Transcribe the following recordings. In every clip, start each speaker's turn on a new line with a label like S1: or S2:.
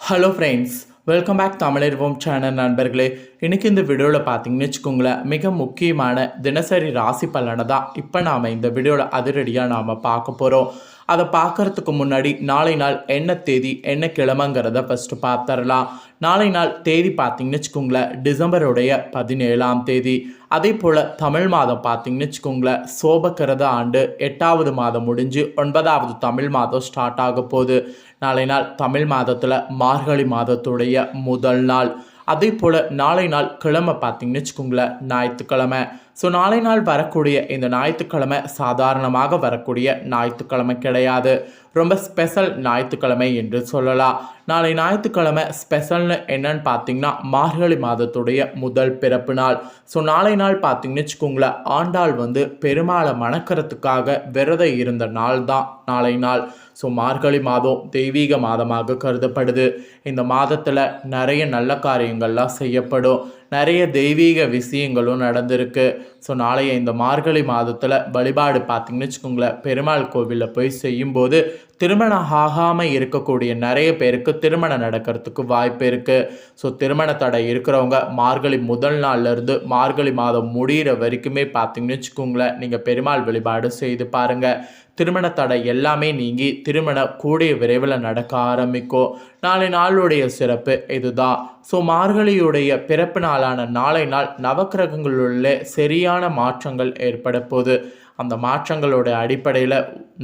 S1: Hello friends welcome back Tamilarvom channel நண்பர்களே. இன்றைக்கி இந்த வீடியோவில் பார்த்தீங்கன்னு வச்சுக்கோங்களேன் மிக முக்கியமான தினசரி ராசி பலனை தான் இப்போ நாம் இந்த வீடியோவில் அதிரடியாக நாம் பார்க்க போகிறோம் அதை பார்க்கறதுக்கு முன்னாடி நாளை நாள் என்ன தேதி என்ன கிழமைங்கிறத ஃபஸ்ட்டு பார்த்துடலாம். நாளை நாள் தேதி பார்த்தீங்கன்னு வச்சுக்கோங்களேன் டிசம்பருடைய பதினேழாம் தேதி. அதே போல் தமிழ் மாதம் பார்த்தீங்கன்னு வச்சுக்கோங்களேன் சோபக்கிறத ஆண்டு எட்டாவது மாதம் முடிஞ்சு ஒன்பதாவது தமிழ் மாதம் ஸ்டார்ட் ஆக போகுது. நாளை நாள் தமிழ் மாதத்தில் மார்கழி மாதத்துடைய முதல் நாள். அதே போல் நாளை நாள் கிழமை பார்த்தீங்கன்னு வச்சுக்கோங்களேன் ஞாயிற்றுக்கிழமை. ஸோ நாளை நாள் வரக்கூடிய இந்த ஞாயிற்றுக்கிழமை சாதாரணமாக வரக்கூடிய ஞாயிற்றுக்கிழமை கிடையாது. ரொம்ப ஸ்பெஷல் ஞாயிற்றுக்கிழமை என்று சொல்லலாம். நாளை ஞாயிற்றுக்கிழமை ஸ்பெஷல்னு என்னன்னு பார்த்தீங்கன்னா மார்கழி மாதத்துடைய முதல் பிறப்பு நாள். ஸோ நாளை நாள் பார்த்தீங்கன்னு வச்சுக்கோங்களேன் ஆண்டாள் வந்து பெருமாளை மணக்கிறதுக்காக விரதம் இருந்த நாள் தான் நாளை நாள். ஸோ மார்கழி மாதம் தெய்வீக மாதமாக கருதப்படுது. இந்த மாதத்தில் நிறைய நல்ல காரியங்கள்லாம் செய்யப்படும். நிறைய தெய்வீக விஷயங்களும் நடந்திருக்கு. ஸோ நாளைய இந்த மார்கழி மாதத்தில் வழிபாடு பார்த்தீங்கன்னு வச்சுக்கோங்களேன் பெருமாள் கோவிலில் போய் செய்யும்போது திருமணம் ஆகாமல் இருக்கக்கூடிய நிறைய பேருக்கு திருமணம் நடக்கிறதுக்கு வாய்ப்பு இருக்குது ஸோ திருமண தடை இருக்கிறவங்க மார்கழி முதல் நாள்லேருந்து மார்கழி மாதம் முடிகிற வரைக்குமே பார்த்தீங்கன்னு வச்சுக்கோங்களேன் நீங்கள் பெருமாள் வழிபாடு செய்து பாருங்கள் திருமண தடை எல்லாமே நீங்கி திருமணம் கூடிய விரைவில் நடக்க ஆரம்பிக்கும். நாளை நாளுடைய சிறப்பு இதுதான். ஸோ மார்கழியுடைய பிறப்பு நாளான நாளை நாள் நவக்கிரகங்களுள்ள சரியான மாற்றங்கள் ஏற்பட போகுது. அந்த மாற்றங்களோட அடிப்படையில்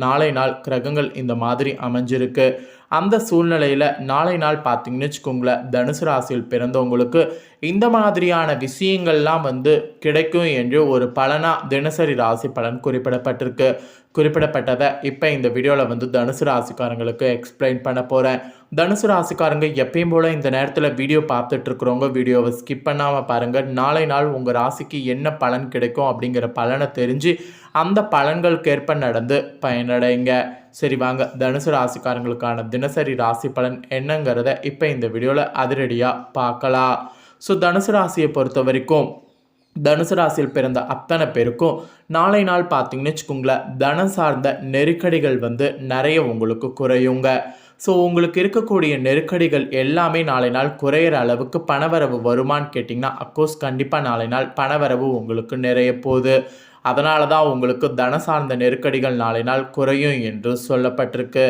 S1: நாளை நாள் கிரகங்கள் இந்த மாதிரி அமைஞ்சிருக்கு. அந்த சூழ்நிலையில் நாளை நாள் பார்த்தீங்கன்னு வச்சுக்கோங்களேன் தனுசு ராசியில் பிறந்தவங்களுக்கு இந்த மாதிரியான விஷயங்கள்லாம் வந்து கிடைக்கும் என்று ஒரு பலனாக தினசரி ராசி பலன் குறிப்பிடப்பட்டிருக்கு. குறிப்பிடப்பட்டதை இப்போ இந்த வீடியோவில் வந்து தனுசு ராசிக்காரங்களுக்கு எக்ஸ்பிளைன் பண்ண போகிறேன் தனுசு ராசிக்காரங்க எப்பயும் போல் இந்த நேரத்தில் வீடியோ பார்த்துட்ருக்குறவங்க வீடியோவை ஸ்கிப் பண்ணாமல் பாருங்கள் நாளை நாள் உங்கள் ராசிக்கு என்ன பலன் கிடைக்கும் அப்படிங்கிற பலனை தெரிஞ்சு அந்த பலன்களுக்கேற்ப நடந்து பயனடைங்க. சரி வாங்க தனுசு ராசிக்காரங்களுக்கான தினசரி ராசி பலன் என்னங்கிறத இப்போ இந்த வீடியோவில் அதிரடியாக பார்க்கலாம். ஸோ தனுசு ராசியை பொறுத்த வரைக்கும் தனுசு ராசியில் பிறந்த அத்தனை பேருக்கும் நாளை நாள் பார்த்தீங்கன்னு வச்சுக்கோங்களேன் தனம் சார்ந்த நெருக்கடிகள் வந்து நிறைய உங்களுக்கு குறையுங்க. ஸோ உங்களுக்கு இருக்கக்கூடிய நெருக்கடிகள் எல்லாமே நாளை நாள் குறையிற அளவுக்கு பணவரவு வருமான்னு கேட்டிங்கன்னா அக்கோர்ஸ் கண்டிப்பாக நாளை நாள் பணவரவு உங்களுக்கு நிறைய போகுது. அதனால தான் உங்களுக்கு தன சார்ந்த நெருக்கடிகள் நாளை நாள் குறையும் என்று சொல்லப்பட்டிருக்கு.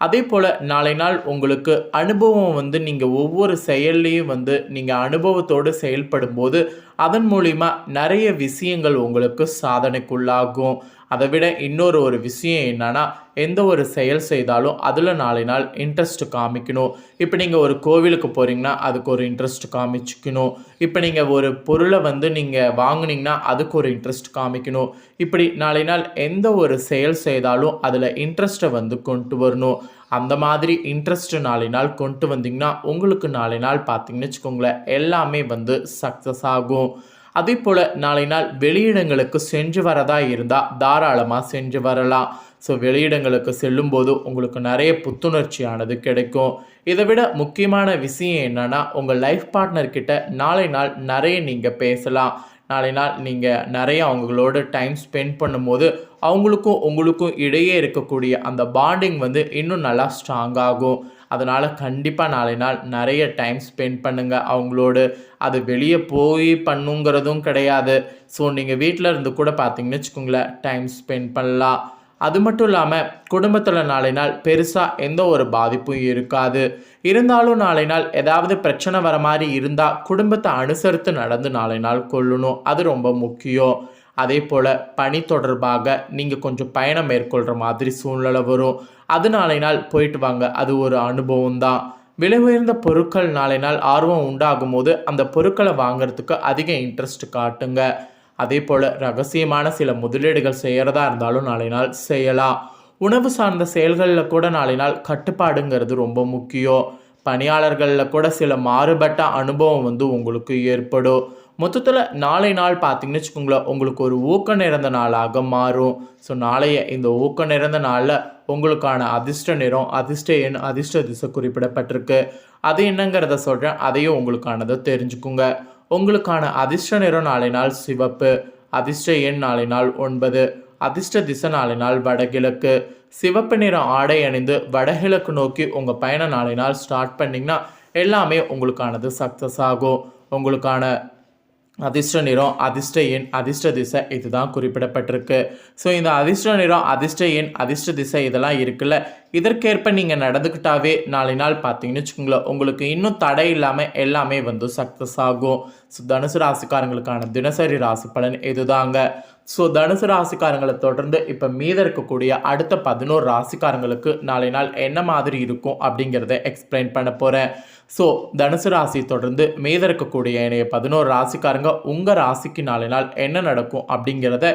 S1: அதே போல் நாளை நாள் உங்களுக்கு அனுபவம் வந்து நீங்கள் ஒவ்வொரு செயல்லையும் வந்து நீங்கள் அனுபவத்தோடு செயல்படும் போது அதன் மூலிமா நிறைய விஷயங்கள் உங்களுக்கு சாதனைக்குள்ளாகும். அதை விட இன்னொரு ஒரு விஷயம் என்னன்னா எந்த ஒரு செயல் செய்தாலும் அதில் நாளை நாள் இன்ட்ரெஸ்ட் காமிக்கணும். இப்போ நீங்கள் ஒரு கோவிலுக்கு போகிறீங்கன்னா அதுக்கு ஒரு இன்ட்ரெஸ்ட் காமிச்சிக்கணும். இப்போ நீங்கள் ஒரு பொருளை வந்து நீங்கள் வாங்கினீங்கன்னா அதுக்கு ஒரு இன்ட்ரெஸ்ட் காமிக்கணும். இப்படி நாளை நாள் எந்த ஒரு செயல் செய்தாலும் அதில் இன்ட்ரெஸ்ட்டை வந்து கொண்டு வரணும். அந்த மாதிரி இன்ட்ரெஸ்ட் நாளை நாள் கொண்டு வந்தீங்கன்னா உங்களுக்கு நாளை நாள் பார்த்தீங்கன்னு வச்சுக்கோங்களேன் எல்லாமே வந்து சக்ஸஸ் ஆகும். அதே போல் நாளை நாள் வெளியிடங்களுக்கு சென்று வரதா இருந்தால் தாராளமாக சென்று வரலாம். ஸோ வெளியிடங்களுக்கு செல்லும்போது உங்களுக்கு நிறைய புத்துணர்ச்சியானது கிடைக்கும். இதை விட முக்கியமான விஷயம் என்னென்னா உங்கள் லைஃப் பார்ட்னர்கிட்ட நாளை நாள் நிறைய நீங்கள் பேசலாம். நாளை நாள் நீங்கள் நிறைய அவங்களோட டைம் ஸ்பெண்ட் பண்ணும்போது அவங்களுக்கும் உங்களுக்கும் இடையே இருக்கக்கூடிய அந்த பாண்டிங் வந்து இன்னும் நல்லா ஸ்ட்ராங் ஆகும். அதனால் கண்டிப்பாக நாளை நாள் நிறைய டைம் ஸ்பெண்ட் பண்ணுங்கள் அவங்களோடு அது வெளியே போய் பண்ணுங்கிறதும் கிடையாது. ஸோ நீங்கள் வீட்டில் இருந்து கூட பார்த்தீங்கன்னு வச்சுக்கோங்களேன் டைம் ஸ்பெண்ட் பண்ணலாம். அது மட்டும் இல்லாமல் குடும்பத்தில் நாளை நாள் பெருசாக எந்த ஒரு பாதிப்பும் இருக்காது. இருந்தாலும் நாளை நாள் ஏதாவது பிரச்சனை வர மாதிரி இருந்தால் குடும்பத்தை அனுசரித்து நடந்து நாளை நாள் கொள்ளணும். அது ரொம்ப முக்கியம். அதே போல் பணி தொடர்பாக நீங்கள் கொஞ்சம் பயணம் மேற்கொள்கிற மாதிரி சூழ்நிலை வரும். அது நாளை நாள் போயிட்டு வாங்க. அது ஒரு அனுபவம் தான் விலை உயர்ந்த பொருட்கள் நாளை நாள் ஆர்வம் உண்டாகும் போது அந்த பொருட்களை வாங்குறதுக்கு அதிக இன்ட்ரெஸ்ட் காட்டுங்க. அதே போல் ரகசியமான சில முதலீடுகள் செய்கிறதா இருந்தாலும் நாளை நாள் செய்யலாம். உணவு சார்ந்த செயல்களில் கூட நாளை நாள் கட்டுப்பாடுங்கிறது ரொம்ப முக்கியம். பணியாளர்களில் கூட சில மாறுபட்ட அனுபவம் வந்து உங்களுக்கு ஏற்படும். மொத்தத்தில் நாளை நாள் பார்த்தீங்கன்னு வச்சுக்கோங்களேன் உங்களுக்கு ஒரு ஊக்க நிறந்த நாளாக மாறும். ஸோ நாளைய இந்த ஊக்க நிறந்த நாளில் உங்களுக்கான அதிர்ஷ்ட நிறம் அதிர்ஷ்ட எண் அதிர்ஷ்ட திசை குறிப்பிடப்பட்டிருக்கு. அது என்னங்கிறத சொல்கிறேன் அதையும் உங்களுக்கானதை தெரிஞ்சுக்குங்க. உங்களுக்கான அதிர்ஷ்ட நிறம் நாளை நாள் சிவப்பு அதிர்ஷ்ட எண் நாளை நாள் ஒன்பது அதிர்ஷ்ட திசை நாளை நாள் வடகிழக்கு. சிவப்பு நிற ஆடை அணிந்து வடகிழக்கு நோக்கி உங்கள் பயண நாள் ஸ்டார்ட் பண்ணிங்கன்னா எல்லாமே உங்களுக்கானது சக்ஸஸ் ஆகும். உங்களுக்கான அதிர்ஷ்ட நிறம் அதிர்ஷ்ட எண் அதிர்ஷ்ட திசை இதுதான் குறிப்பிடப்பட்டிருக்கு. ஸோ இந்த அதிர்ஷ்ட நிறம் அதிர்ஷ்ட எண் அதிர்ஷ்ட திசை இதெல்லாம் இருக்குல்ல. இதற்கேற்ப நீங்கள் நடந்துக்கிட்டாவே நாளை நாள் பார்த்தீங்கன்னு வச்சுக்கோங்களேன் உங்களுக்கு இன்னும் தடை இல்லாமல் எல்லாமே வந்து சக்ஸஸ் ஆகும். ஸோ தனுசு ராசிக்காரங்களுக்கான தினசரி ராசி பலன் இதுதாங்க. ஸோ தனுசு ராசிக்காரங்களை தொடர்ந்து இப்போ மீத இருக்கக்கூடிய அடுத்த பதினோரு ராசிக்காரங்களுக்கு நாளை நாள் என்ன மாதிரி இருக்கும் அப்படிங்கிறத எக்ஸ்பிளைன் பண்ண போகிறேன் ஸோ தனுசு ராசி தொடர்ந்து மீத இருக்கக்கூடிய என்னைய பதினோரு ராசிக்காரங்க உங்கள் ராசிக்கு நாளை நாள் என்ன நடக்கும் அப்படிங்கிறத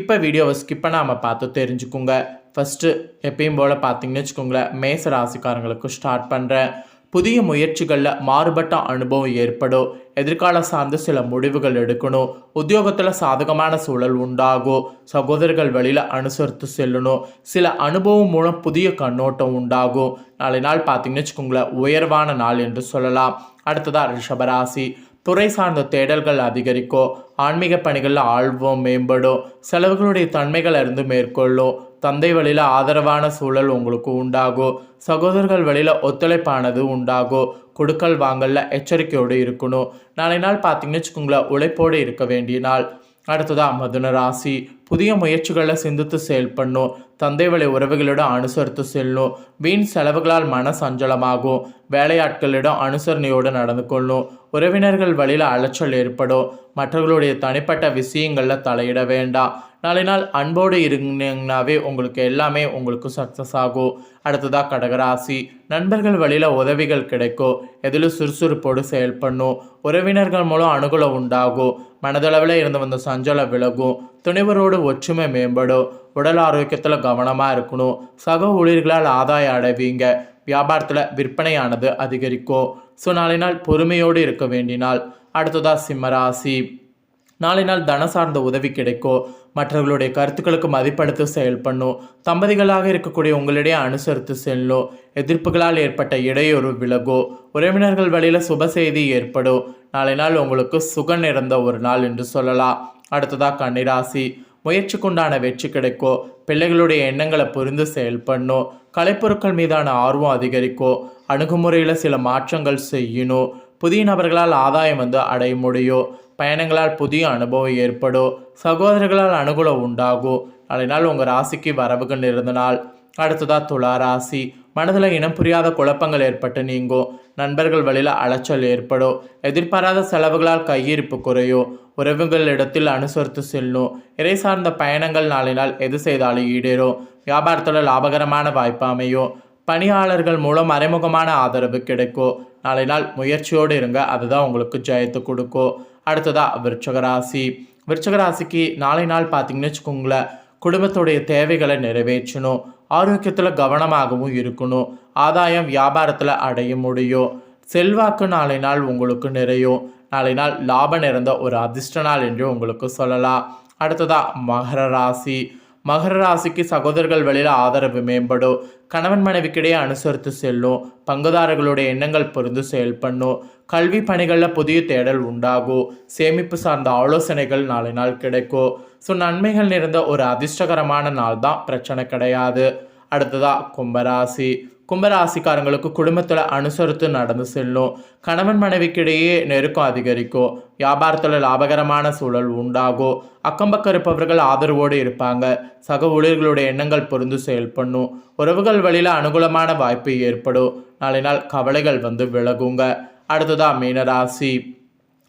S1: இப்போ வீடியோவை ஸ்கிப் பண்ணாமல் பார்த்து தெரிஞ்சுக்குங்க. ஃபஸ்ட்டு எப்பயும் போல் பார்த்தீங்கன்னு வச்சுக்கோங்களேன் மேச ராசிக்காரங்களுக்கு ஸ்டார்ட் பண்ணுறேன் புதிய முயற்சிகளில் மாறுபட்ட அனுபவம் ஏற்படும். எதிர்கால சார்ந்து சில முடிவுகள் எடுக்கணும். உத்தியோகத்தில் சாதகமான சூழல் உண்டாகும். சகோதரர்கள் வழியில் அனுசரித்து செல்லணும். சில அனுபவம் மூலம் புதிய கண்ணோட்டம் உண்டாகும். நாளை நாள் பார்த்தீங்கன்னு வச்சுக்கோங்களேன் உயர்வான நாள் என்று சொல்லலாம். அடுத்ததாக ரிஷபராசி துறை சார்ந்த தேடல்கள் அதிகரிக்கும். ஆன்மீக பணிகளில் ஆழ்வம் மேம்படும். செலவுகளுடைய தன்மைகள் இருந்து மேற்கொள்ளும். தந்தை வழியில் ஆதரவான சூழல் உங்களுக்கு உண்டாகும் சகோதரர்கள் வழியில் ஒத்துழைப்பானது உண்டாகும் கொடுக்கல் வாங்கல எச்சரிக்கையோடு இருக்கணும். நாளை நாள் பார்த்தீங்கன்னு வச்சுக்கோங்களேன் உழைப்போடு இருக்க வேண்டிய நாள். அடுத்ததாக மதுன ராசி. புதிய முயற்சிகளை சிந்தித்து செயல்படணும் தந்தை வழி உறவுகளிடம் அனுசரித்து செல்லணும் வீண் செலவுகளால் மன சஞ்சலமாகும். வேலையாட்களிடம் அனுசரணையோடு நடந்து கொள்ளணும் உறவினர்கள் வழியில் அலைச்சல் ஏற்படும். மற்றவர்களுடைய தனிப்பட்ட விஷயங்களில் தலையிட வேண்டாம். நாளை நாள் அன்போடு இருந்தீங்கன்னாவே உங்களுக்கு எல்லாமே உங்களுக்கு சக்ஸஸ் ஆகும். அடுத்ததாக கடகராசி. நண்பர்கள் வழியில் உதவிகள் கிடைக்கும் எதிலும் சுறுசுறுப்போடு செயல்படணும் உறவினர்கள் மூலம் அனுகூலம் உண்டாகும். மனதளவில் இருந்து வந்த சஞ்சலம் விலகும். துணிவரோடு ஒற்றுமை மேம்படும் உடல் ஆரோக்கியத்தில் கவனமாக இருக்கணும் சக ஊழியர்களால் ஆதாயம் அடைவீங்க. வியாபாரத்தில் விற்பனையானது அதிகரிக்கும். ஸோ நாளை நாள் பொறுமையோடு இருக்க வேண்டினால் அடுத்ததாக சிம்மராசி நாளை நாள் தன சார்ந்த உதவி கிடைக்கும். மற்றவர்களுடைய கருத்துக்களுக்கு மதிப்படுத்தி செயல்படணும் தம்பதிகளாக இருக்கக்கூடிய உங்களிடையே அனுசரித்து செல்லும். எதிர்ப்புகளால் ஏற்பட்ட இடையூறு விலகும். உறவினர்கள் வழியில் சுப செய்தி ஏற்படும். நாளை நாள் உங்களுக்கு சுக நிறந்த ஒரு நாள் என்று சொல்லலாம். அடுத்ததாக கன்னிராசி. முயற்சிக்குண்டான வெற்றி கிடைக்கும். பிள்ளைகளுடைய எண்ணங்களை புரிந்து செயல்படணும் கலைப்பொருட்கள் மீதான ஆர்வம் அதிகரிக்கும். அணுகுமுறையில் சில மாற்றங்கள் செய்யணும். புதிய நபர்களால் ஆதாயம் வந்து அடைய முடியும் பயணங்களால் புதிய அனுபவம் ஏற்படும் சகோதரர்களால் அனுகூலம் உண்டாகும் நாளை நாள் உங்கள் ராசிக்கு வரவுகள் இருந்த நாள் அடுத்ததாக துலா ராசி மனதில் இனம் புரியாத குழப்பங்கள் ஏற்பட்டு நீங்கும் நண்பர்கள் வழியில் அலைச்சல் ஏற்படும் எதிர்பாராத செலவுகளால் கையிருப்பு குறையும் உறவுகளிடத்தில் அனுசரித்து செல்லும் இறை சார்ந்த பயணங்கள் நாளினால் எது செய்தாலும் ஈடேறும் வியாபாரத்தில் லாபகரமான வாய்ப்பு அமையும் பணியாளர்கள் மூலம் மறைமுகமான ஆதரவு கிடைக்கும் நாளை நாள் முயற்சியோடு இருங்க. அதுதான் உங்களுக்கு ஜெயத்தை கொடுக்கும். அடுத்ததாக விருச்சகராசி விருச்சகராசிக்கு நாளை நாள் பார்த்தீங்கன்னு வச்சுக்கோங்களேன் குடும்பத்துடைய தேவைகளை நிறைவேற்றணும். ஆரோக்கியத்தில் கவனமாகவும் இருக்கணும். ஆதாயம் வியாபாரத்தில் அடைய முடியும். செல்வாக்கு நாளை நாள் உங்களுக்கு நிறையும். நாளை நாள் லாபம் நிறைந்த ஒரு அதிர்ஷ்ட நாள் என்று உங்களுக்கு சொல்லலாம். அடுத்ததாக மகர ராசி. மகர ராசிக்கு சகோதரர்கள் வழியில் ஆதரவு மேம்படும் கணவன் மனைவிக்கிடையே அனுசரித்து செல்லும் பங்குதாரர்களுடைய எண்ணங்கள் பொருந்து செயல்பண்ணும் கல்வி பணிகளில் புதிய தேடல் உண்டாகும் சேமிப்பு சார்ந்த ஆலோசனைகள் நாளை நாள் கிடைக்கும் ஸோ நன்மைகள் நிறைந்த ஒரு அதிர்ஷ்டகரமான நாள் தான் பிரச்சனை கிடையாது. அடுத்ததாக கும்பராசி. கும்பராசிக்காரங்களுக்கு குடும்பத்தில் அனுசரித்து நடந்து செல்லும். கணவன் மனைவிக்கிடையே நெருக்கம் அதிகரிக்கும். வியாபாரத்தில் லாபகரமான சூழல் உண்டாகும். அக்கம்பக்கம் இருப்பவர்கள் ஆதரவோடு இருப்பாங்க. சக ஊழியர்களுடைய எண்ணங்கள் பொருந்து செயல்பண்ணும் உறவுகள் வழியில் அனுகூலமான வாய்ப்பு ஏற்படும். நாளை நாள் கவலைகள் வந்து விலகுங்க. அடுத்ததாக மீனராசி.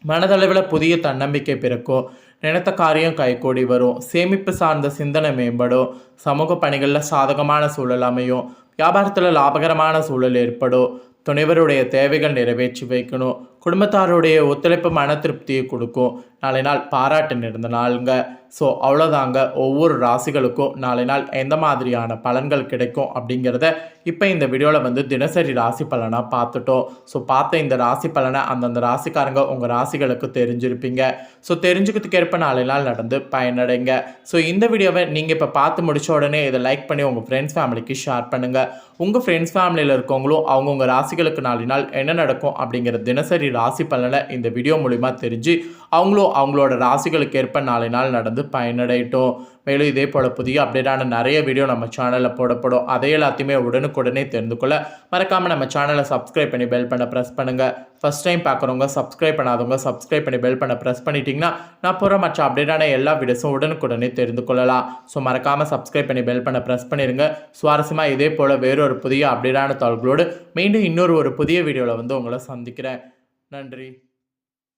S1: மனதளவில் புதிய தன்னம்பிக்கை பிறக்கும். நினைத்த காரியம் கைகூடி வரும். சேமிப்பு சார்ந்த சிந்தனை மேம்படும். சமூக பணிகளில் சாதகமான சூழல் அமையும். வியாபாரத்தில் லாபகரமான சூழல் ஏற்படும். துணைவருடைய தேவைகள் நிறைவேற்றி வைக்கணும். குடும்பத்தாருடைய ஒத்துழைப்பு மன திருப்தியை கொடுக்கும். நாளை நாள் பாராட்டு நிறைந்த நாளுங்க. ஸோ அவ்வளோதாங்க ஒவ்வொரு ராசிகளுக்கும் நாளை நாள் எந்த மாதிரியான பலன்கள் கிடைக்கும் அப்படிங்கிறத இப்போ இந்த வீடியோவில் வந்து தினசரி ராசி பலனாக பார்த்துட்டோம். ஸோ பார்த்த இந்த ராசி பலனை அந்தந்த ராசிக்காரங்க உங்கள் ராசிகளுக்கு தெரிஞ்சிருப்பீங்க. ஸோ தெரிஞ்சுக்கிறதுக்கேற்ப நாளை நாள் நடந்து பயனடைங்க. ஸோ இந்த வீடியோவை நீங்கள் இப்போ பார்த்து முடிச்ச உடனே இதை லைக் பண்ணி உங்கள் ஃப்ரெண்ட்ஸ் ஃபேமிலிக்கு ஷேர் பண்ணுங்கள் உங்கள் ஃப்ரெண்ட்ஸ் ஃபேமிலியில் இருக்கவங்களும் அவங்கவுங்க ராசிகளுக்கு நாளை நாள் என்ன நடக்கும் அப்படிங்கிற தினசரி ராசி பலனை இந்த வீடியோ மூலிமா தெரிஞ்சு அவங்களும் அவங்களோட ராசிகளுக்கு ஏற்ப நாளை நாள் நடந்து பயனடையட்டும். மேலும் இதே போல் புதிய அப்டேட்டான நிறைய வீடியோ நம்ம சேனலில் போடப்படும். அதை எல்லாத்தையுமே உடனுக்குடனே தெரிந்து கொள்ள மறக்காமல் நம்ம சேனலை சப்ஸ்கிரைப் பண்ணி பெல் பண்ண ப்ரெஸ் பண்ணுங்கள் ஃபஸ்ட் டைம் பார்க்குறவங்க சப்ஸ்கிரைப் பண்ணாதவங்க சப்ஸ்கிரைப் பண்ணி பெல் பண்ண ப்ரெஸ் பண்ணிட்டீங்கன்னா நான் போகிற மற்ற அப்டேட்டான எல்லா வீடியோஸும் உடனுக்குடனே தெரிந்து கொள்ளலாம். ஸோ மறக்காமல் சப்ஸ்கிரைப் பண்ணி பெல் பண்ண ப்ரெஸ் பண்ணிடுங்க சுவாரஸ்யமாக இதே போல் வேறொரு புதிய அப்டேட்டான தகவல்களோடு மீண்டும் இன்னொரு ஒரு புதிய வீடியோவில் வந்து உங்களை சந்திக்கிறேன். நன்றி.